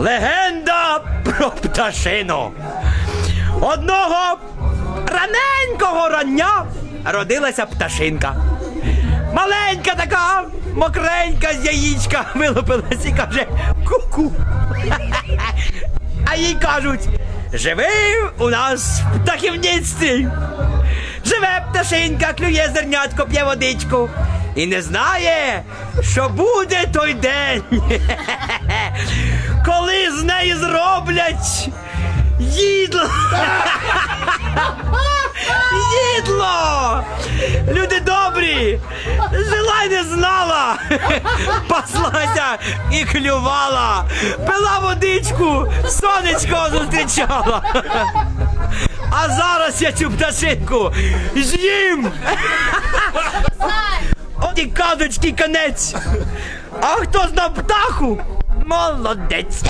Легенда про пташину. Одного раненького рання родилася пташинка. Маленька така, мокренька з яєчка вилупилась і каже ку-ку. А їй кажуть, живи у нас в птахівництві. Живе пташинка, клює зернятко, п'є водичку. І не знає, що буде той день, з неї зроблять їдло. Їдло! Люди добрі! Жила й не знала! Паслася і клювала! Пила водичку, сонечко зустрічала! А зараз я цю пташинку з'їм! От і казочки конець! А хто знав птаху? Молодець!